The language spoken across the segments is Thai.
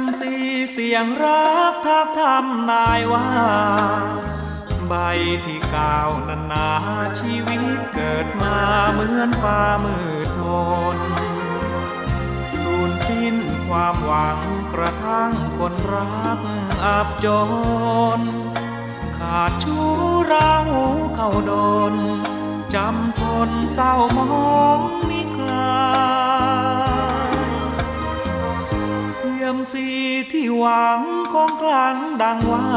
มสีเสียงรักทักทำนายว่า ใบที่เก่านันนาชีวิตเกิดมาเหมือนฟ้ามืดมนสูญสิ้นความหวังกระทั่งคนรักอับจน ขาดชู้เราเข้าโดนจำทนเศร้ามอง ดังว่า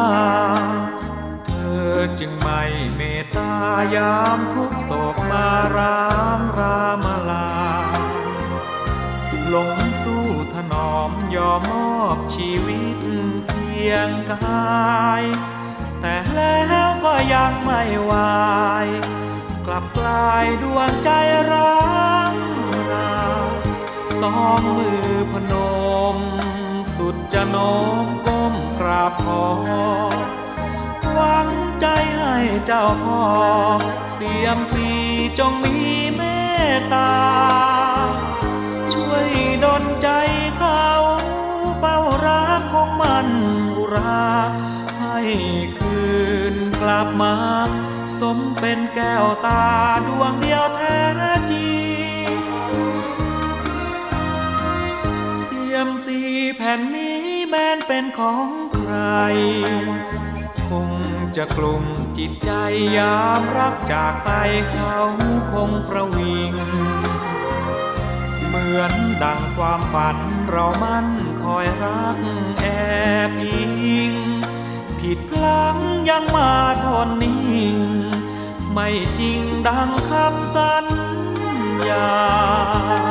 เธอจึงไม่เมตตายามทุกโศกมารางรามาลาลงสู้ถนอมยอมมอบชีวิตเพียงกาย แต่แล้วก็ยังไม่วาย กลับกลายดวงใจร้างราสองมือพนม สุดจะโน้มก้มก ราบขอหวังใจให้เจ้าพ่อเสียมสีจงมีเมตตา ช่วยดลใจเขาเฝ้ารักของมันอุรา ให้คืนกลับมา สมเป็นแก้วตาดวงเดียวแท้จริง แผ่นนี้แม้นเป็นของใคร คงจะกลุ่มจิตใจยามรักจากไปเขาคงประวิง เหมือนดังความฝันเรามันคอยรักแอบอิง ผิดพลั้งยังมาทนนิ่ง ไม่จริงดังคำสัญญา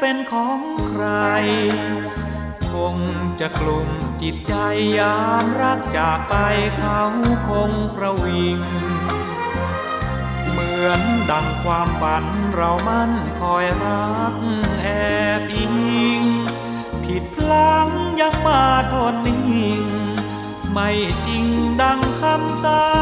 เป็นของใคร คงจะกลุ่มจิตใจยามรักจากไปเขาคงประวิง เหมือนดังความฝันเรามันคอยรักแอบอิง ผิดพลังยังมาทนนิ่ง ไม่จริงดังคำสา